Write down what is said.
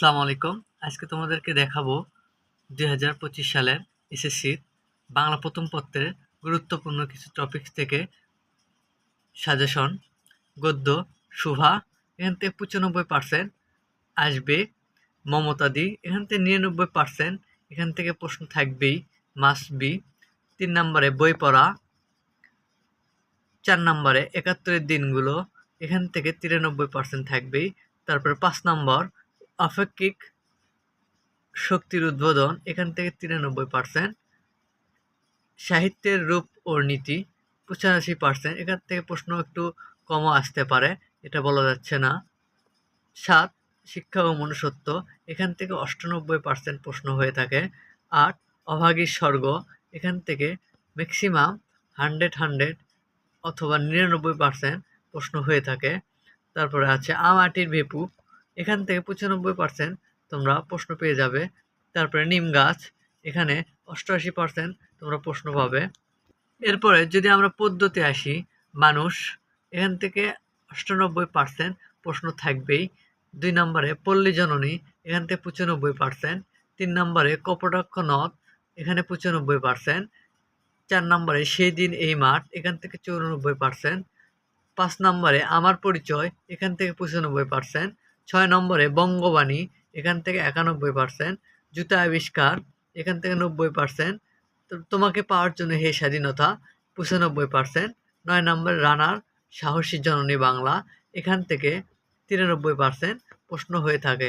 আসসালামু আলাইকুম। আজকে তোমাদেরকে দেখাবো দুই হাজার পঁচিশ সালের এসএসসির বাংলা প্রথম পত্রের গুরুত্বপূর্ণ কিছু টপিকস থেকে সাজেশন গদ্য শুভা এখান থেকে পঁচানব্বই পার্সেন্ট আসবে, মমতাদি, এখান থেকে নিরানব্বই পার্সেন্ট এখান থেকে প্রশ্ন থাকবেই মাস্ট বি তিন নম্বরে বই পড়া, চার নম্বরে একাত্তরের দিনগুলো, এখান থেকে তিরানব্বই পার্সেন্ট থাকবেই, তারপরে পাঁচ নম্বর আপেক্ষিক শক্তির উদ্বোধন এখান থেকে তিরানব্বই পার্সেন্ট সাহিত্যের রূপ ও নীতি পঁচাশি পার্সেন্ট এখান থেকে প্রশ্ন একটু কমও আসতে পারে, এটা বলা যাচ্ছে না। সাত, শিক্ষা ও মনুষ্যত্ব, এখান থেকে অষ্টানব্বই পার্সেন্ট প্রশ্ন হয়ে থাকে। আট অভাগীর স্বর্গ, এখান থেকে ম্যাক্সিমাম হান্ড্রেড হান্ড্রেড অথবা নিরানব্বই পার্সেন্ট প্রশ্ন হয়ে থাকে। তারপরে আছে আমাটির ভেপু এখান থেকে পঁচানব্বই পার্সেন্ট তোমরা প্রশ্ন পেয়ে যাবে। তারপরে নিম গাছ, এখানে অষ্টআশি পার্সেন্ট তোমরা প্রশ্ন পাবে। এরপরে যদি আমরা পদ্ধতি আসি, মানুষ, এখান থেকে অষ্টানব্বই পার্সেন্ট প্রশ্ন থাকবেই। দুই নম্বরে পল্লী জননী, এখান থেকে পঁচানব্বই পার্সেন্ট তিন নম্বরে কপটাক্ষ নদ, এখানে পঁচানব্বই পার্সেন্ট চার নম্বরে সেই দিন এই মাঠ, এখান থেকে চৌরানব্বই পার্সেন্ট পাঁচ নম্বরে আমার পরিচয়, এখান থেকে পঁচানব্বই পার্সেন্ট ছয় নম্বরে বঙ্গবাণী, এখান থেকে একানব্বই পার্সেন্ট জুতা আবিষ্কার, এখান থেকে নব্বই পার্সেন্ট তোমাকে পাওয়ার জন্য হে স্বাধীনতা, পঁচানব্বই পার্সেন্ট নয় নম্বরে রানার, সাহসী জননী বাংলা, এখান থেকে তিরানব্বই পার্সেন্ট প্রশ্ন হয়ে থাকে।